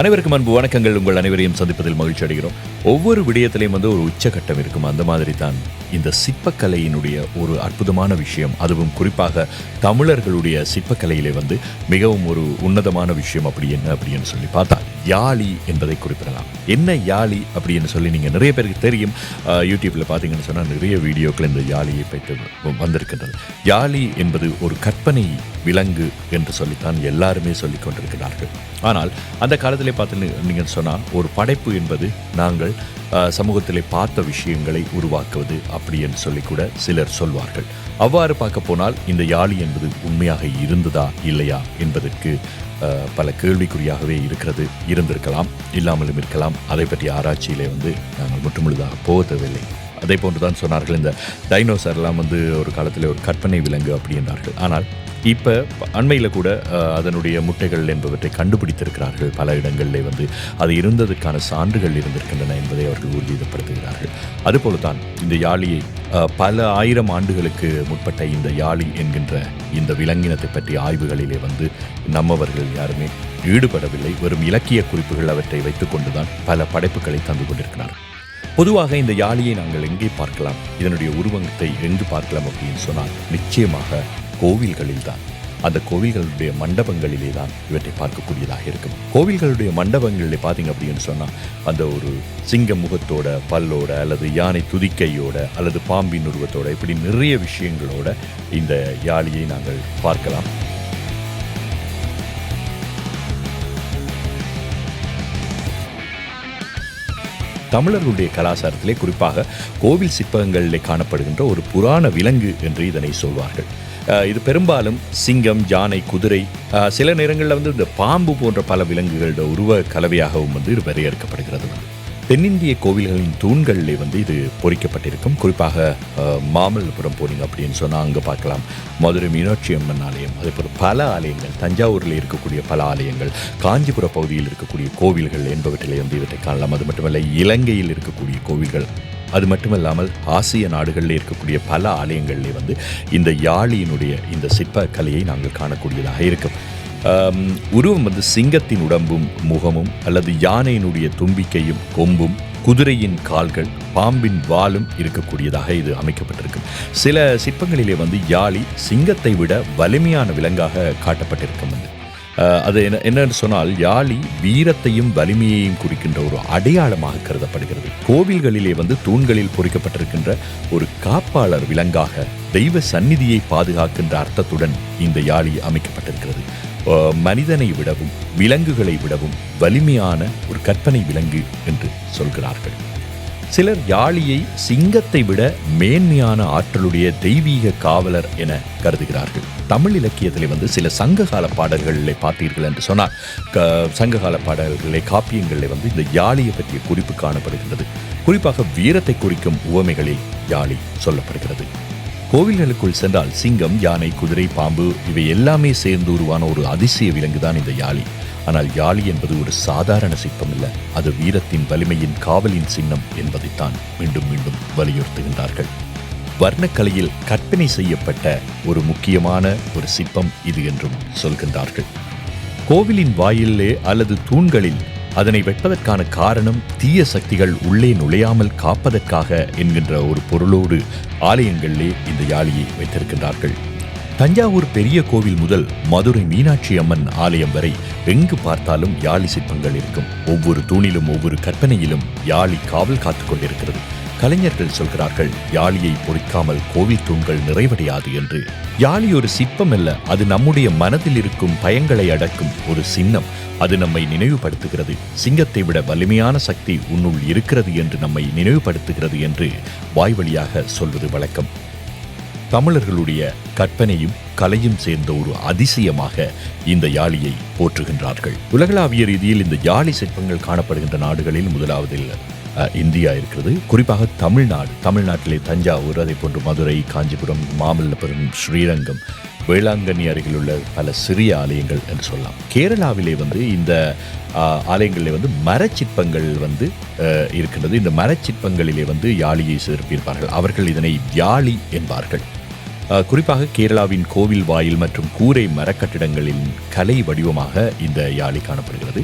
அனைவருக்கும் அன்பு வணக்கங்கள். உங்கள் அனைவரையும் சந்திப்பதில் மகிழ்ச்சி அடைகிறோம். ஒவ்வொரு விடயத்திலையும் வந்து ஒரு உச்சகட்டம் இருக்கும். அந்த மாதிரி தான் இந்த சிற்பக்கலையினுடைய ஒரு அற்புதமான விஷயம். அதுவும் குறிப்பாக தமிழர்களுடைய சிற்பக்கலையிலே வந்து மிகவும் ஒரு உன்னதமான விஷயம் அப்படி என்ன அப்படின்னு சொல்லி பார்த்தா யாழி என்பதை குறிப்பிடலாம். என்ன யாழி அப்படின்னு சொல்லி நீங்கள் நிறைய பேருக்கு தெரியும். யூடியூப்பில் பார்த்தீங்கன்னு சொன்னால் நிறைய வீடியோக்கள் இந்த யாழியை பற்றி வந்திருக்கின்றது யாழி என்பது ஒரு கற்பனை விலங்கு என்று சொல்லித்தான் எல்லாருமே சொல்லிக் கொண்டிருக்கிறார்கள். ஆனால் அந்த காலத்திலே பார்த்து நீங்கள் சொன்னால் ஒரு படைப்பு என்பது நாங்கள் விஷயங்கள் சமூகத்திலே பார்த்த விஷயங்களை உருவாக்குவது அப்படி என்று சொல்லி கூட சிலர் சொல்வார்கள். அவ்வாறு பார்க்க போனால் இந்த யாழி என்பது உண்மையாக இருந்ததா இல்லையா என்பதற்கு பல கேள்விக்குறியாகவே இருக்கிறது இருந்திருக்கலாம் இல்லாமலும் இருக்கலாம். அதை பற்றி ஆராய்ச்சியிலே வந்து நாங்கள் முற்றுமுழுதாக போக தேவையில்லை. அதே போன்று தான் சொன்னார்கள் இந்த டைனோசர்லாம் வந்து ஒரு காலத்தில் ஒரு கற்பனை விலங்கு அப்படின்றார்கள் ஆனால் இப்போ அண்மையில் கூட அதனுடைய முட்டைகள் என்பவற்றை கண்டுபிடித்திருக்கிறார்கள். பல இடங்களிலே வந்து அது இருந்ததற்கான சான்றுகள் இருந்திருக்கின்றன என்பதை அவர்கள் உறுதிப்படுத்துகிறார்கள். அதுபோல தான் இந்த யாழியை பல ஆயிரம் ஆண்டுகளுக்கு முற்பட்ட இந்த யாழி என்கின்ற இந்த விலங்கினத்தை பற்றிய ஆய்வுகளிலே வந்து நம்மவர்கள் யாருமே ஈடுபடவில்லை. வெறும் இலக்கிய குறிப்புகள் அவற்றை வைத்துக்கொண்டுதான் பல படைப்புகளை தந்து கொண்டிருக்கிறார்கள். பொதுவாக இந்த யாழியை நாங்கள் எங்கே பார்க்கலாம்? இதனுடைய உருவத்தை எங்கு பார்க்கலாம் அப்படின்னு சொன்னால் நிச்சயமாக கோவில்களில் தான் அந்த கோவில்களுடைய மண்டபங்களிலே தான் இவற்றை பார்க்கக்கூடியதாக இருக்கும். கோவில்களுடைய மண்டபங்களிலே பார்த்தீங்க அப்படின்னு சொன்னால் அந்த ஒரு சிங்க முகத்தோட பல்லோட அல்லது யானை துதிக்கையோட அல்லது பாம்பின் உருவத்தோட இப்படி நிறைய விஷயங்களோட இந்த யாழியை நாங்கள் பார்க்கலாம். தமிழர்களுடைய கலாச்சாரத்திலே குறிப்பாக கோவில் சிற்பங்களிலே காணப்படுகின்ற ஒரு புராண விலங்கு என்று இதனை சொல்வார்கள். இது பெரும்பாலும் சிங்கம் யானை குதிரை சில நேரங்களில் வந்து இந்த பாம்பு போன்ற பல விலங்குகளோட உருவ கலவையாகவும் வந்து இது வரையறுக்கப்படுகிறது. தென்னிந்திய கோவில்களின் தூண்களிலே வந்து இது பொறிக்கப்பட்டிருக்கும். குறிப்பாக மாமல்லபுரம் போனீங்க அப்படின்னு சொன்னால் அங்கே பார்க்கலாம். மதுரை மீனாட்சி அம்மன் ஆலயம் அதே போல் பல ஆலயங்கள் தஞ்சாவூரில் இருக்கக்கூடிய பல ஆலயங்கள் காஞ்சிபுர பகுதியில் இருக்கக்கூடிய கோவில்கள் என்பவற்றிலே வந்து இவற்றை காணலாம். அது மட்டுமல்ல இலங்கையில் இருக்கக்கூடிய கோவில்கள். அது மட்டுமல்லாமல் ஆசிய நாடுகளில் இருக்கக்கூடிய பல ஆலயங்களிலே வந்து இந்த யாழியினுடைய இந்த சிற்ப கலையை நாங்கள் காணக்கூடியதாக இருக்கும். உருவம் வந்து சிங்கத்தின் உடம்பும் முகமும் அல்லது யானையினுடைய தும்பிக்கையும் கொம்பும் குதிரையின் கால்கள் பாம்பின் வாலும் இருக்கக்கூடியதாக இது அமைக்கப்பட்டிருக்கும். சில சிற்பங்களிலே வந்து யாழி சிங்கத்தை விட வலிமையான விலங்காக காட்டப்பட்டிருக்கும் வந்து. அது என்ன என்னன்னு சொன்னால் யாழி வீரத்தையும் வலிமையையும் குறிக்கின்ற ஒரு அடையாளமாக கருதப்படுகிறது. கோவில்களிலே வந்து தூண்களில் பொறிக்கப்பட்டிருக்கின்ற ஒரு காப்பாளர் விலங்காக தெய்வ சந்நிதியை பாதுகாக்கின்ற அர்த்தத்துடன் இந்த யாழி அமைக்கப்பட்டிருக்கிறது. மனிதனை விடவும் விலங்குகளை விடவும் வலிமையான ஒரு கற்பனை விலங்கு என்று சொல்கிறார்கள். சிலர் யாழியை சிங்கத்தை விட மேன்மையான ஆற்றலுடைய தெய்வீக காவலர் என கருதுகிறார்கள். தமிழ் இலக்கியத்திலே வந்து சில சங்ககால பாடல்களிலே பார்த்தீர்கள் என்று சொன்னால் க சங்ககால பாடல்களிலே காப்பியங்களிலே வந்து இந்த யாழியை பற்றிய குறிப்பு காணப்படுகின்றது. குறிப்பாக வீரத்தை குறிக்கும் உவமைகளில் யாழி சொல்லப்படுகிறது. கோவில்களுக்குள் சென்றால் சிங்கம் யானை குதிரை பாம்பு இவை எல்லாமே சேர்ந்து உருவான ஒரு அதிசய விலங்கு தான் இந்த யாழி. ஆனால் யாழி என்பது ஒரு சாதாரண சிற்பம் இல்ல அது வீரத்தின் வலிமையின் காவலின் சின்னம் என்பதைத்தான் மீண்டும் மீண்டும் வலியுறுத்துகின்றார்கள். வர்ணக்கலையில் கற்பனை செய்யப்பட்ட ஒரு முக்கியமான ஒரு சிற்பம் இது என்றும் சொல்கின்றார்கள். கோவிலின் வாயிலே அல்லது தூண்களில் அதனை வெட்பதற்கான காரணம் தீய சக்திகள் உள்ளே நுழையாமல் காப்பதற்காக என்கின்ற ஒரு பொருளோடு ஆலயங்களிலே இந்த யாழியை வைத்திருக்கின்றார்கள். தஞ்சாவூர் பெரிய கோவில் முதல் மதுரை மீனாட்சி அம்மன் ஆலயம் வரை எங்கு பார்த்தாலும் யாழி சிற்பங்கள் இருக்கும். ஒவ்வொரு தூணிலும் ஒவ்வொரு கற்பனையிலும் யாழி காவல் காத்துக் கொண்டிருக்கிறது. கலைஞர்கள் சொல்கிறார்கள் யாழியை பொறிக்காமல் கோவில் தூண்கள் நிறைவடையாது என்று. யாழி ஒரு சிற்பம் அல்ல அது நம்முடைய மனதில் இருக்கும் பயங்களை அடக்கும் ஒரு சின்னம். அது நம்மை நினைவுபடுத்துகிறது. சிங்கத்தை விட வலிமையான சக்தி உன்னுள் இருக்கிறது என்று நம்மை நினைவுபடுத்துகிறது என்று வாய்வழியாக சொல்வது வழக்கம். தமிழர்களுடைய கற்பனையும் கலையும் சேர்ந்த ஒரு அதிசயமாக இந்த யாழியை போற்றுகின்றார்கள். உலகளாவிய ரீதியில் இந்த யாழி சிற்பங்கள் காணப்படுகின்ற நாடுகளில் முதலாவதில் இந்தியா இருக்கிறது. குறிப்பாக தமிழ்நாடு. தமிழ்நாட்டிலே தஞ்சாவூர் அதே போன்று மதுரை காஞ்சிபுரம் மாமல்லபுரம் ஸ்ரீரங்கம் வேளாங்கண்ணி அருகில் உள்ள பல சிறிய ஆலயங்கள் என்று சொல்லலாம். கேரளாவிலே வந்து இந்த ஆலயங்களில் வந்து மரச்சிற்பங்கள் வந்து இருக்கின்றது இந்த மரச்சிற்பங்களிலே வந்து யாழியை சேர்ப்பிருப்பார்கள் அவர்கள் இதனை யாழி என்பார்கள். குறிப்பாக கேரளாவின் கோவில் வாயில் மற்றும் கூரை மரக்கட்டிடங்களின் கலை வடிவமாக இந்த யாழி காணப்படுகிறது.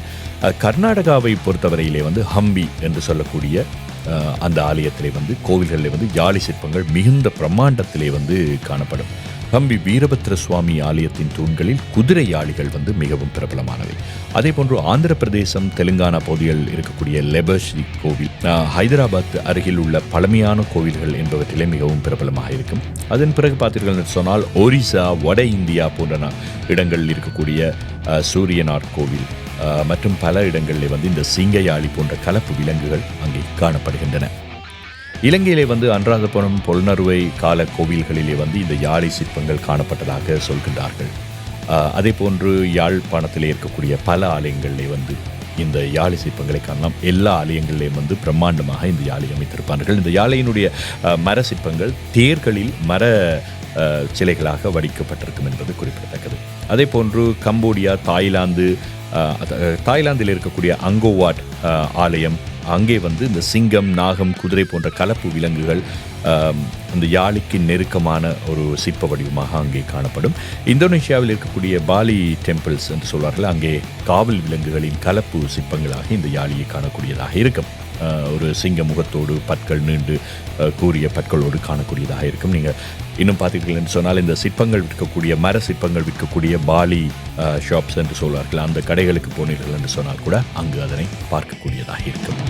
கர்நாடகாவை பொறுத்தவரையிலே வந்து ஹம்பி என்று சொல்லக்கூடிய அந்த ஆலயத்திலே வந்து கோவில்களிலே வந்து யாழி சிற்பங்கள் மிகுந்த பிரம்மாண்டத்திலே வந்து காணப்படும். ஹம்பி வீரபத்ர சுவாமி ஆலயத்தின் தூண்களில் குதிரை யாழிகள் வந்து மிகவும் பிரபலமானவை. அதே போன்று ஆந்திர பிரதேசம் தெலுங்கானா பகுதியில் இருக்கக்கூடிய லெபஸ்ரீ கோவில் ஹைதராபாத் அருகில் உள்ள பழமையான கோவில்கள் என்பவற்றிலே மிகவும் பிரபலமாக இருக்கும். அதன் பிறகு பார்த்தீர்கள் என்று சொன்னால் ஒரிசா வட இந்தியா போன்ற இடங்களில் இருக்கக்கூடிய சூரியனார் கோவில் மற்றும் பல இடங்களில் வந்து இந்த சிங்கையாளி போன்ற கலப்பு விலங்குகள் அங்கே காணப்படுகின்றன. இலங்கையிலே வந்து அன்றாதபுரம் பொல்நறுவை கால கோவில்களிலே வந்து இந்த யாழை சிற்பங்கள் காணப்பட்டதாக சொல்கின்றார்கள். அதே போன்று யாழ்ப்பாணத்திலே இருக்கக்கூடிய பல ஆலயங்களிலே வந்து இந்த யாழை சிற்பங்களை காணலாம். எல்லா ஆலயங்களிலேயும் வந்து பிரம்மாண்டமாக இந்த யாழை அமைத்திருப்பார்கள். இந்த யாழையினுடைய மர சிற்பங்கள் தேர்களில் மர சிலைகளாக வடிக்கப்பட்டிருக்கும் என்பது குறிப்பிடத்தக்கது. அதே போன்று கம்போடியா தாய்லாந்து தாய்லாந்தில் இருக்கக்கூடிய அங்கோவாட் ஆலயம் அங்கே வந்து இந்த சிங்கம் நாகம் குதிரை போன்ற கலப்பு விலங்குகள் அந்த யாழிக்கு நெருக்கமான ஒரு சிற்ப வடிவமாக அங்கே காணப்படும். இந்தோனேஷியாவில் இருக்கக்கூடிய பாலி டெம்பிள்ஸ் என்று சொல்வார்கள் அங்கே காவல் விலங்குகளின் கலப்பு சிற்பங்களாக இந்த யாழியை காணக்கூடியதாக இருக்கும். ஒரு சிங்க முகத்தோடு பற்கள் நீண்டு கூறிய பற்களோடு காணக்கூடியதாக இருக்கும். நீங்கள் இன்னும் பார்த்தீர்கள் சொன்னால் இந்த சிற்பங்கள் விற்கக்கூடிய மர சிற்பங்கள் விற்கக்கூடிய பாலி ஷாப்ஸ் என்று சொல்வார்கள். அந்த கடைகளுக்கு போனீர்கள் என்று சொன்னால் கூட அங்கு அதனை பார்க்கக்கூடியதாக இருக்கும்.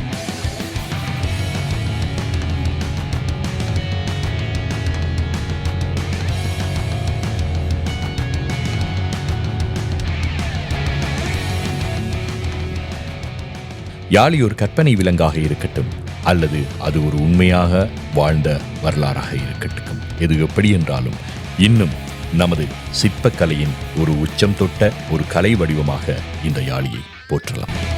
யாழி ஒரு கற்பனை விலங்காக இருக்கட்டும் அல்லது அது ஒரு உண்மையாக வாழ்ந்த வரலாறாக இருக்கட்டும். எது எப்படி என்றாலும் இன்னும் நமது சிற்பக்கலையின் ஒரு உச்சம் தொட்ட ஒரு கலை வடிவமாக இந்த யாழியை போற்றலாம்.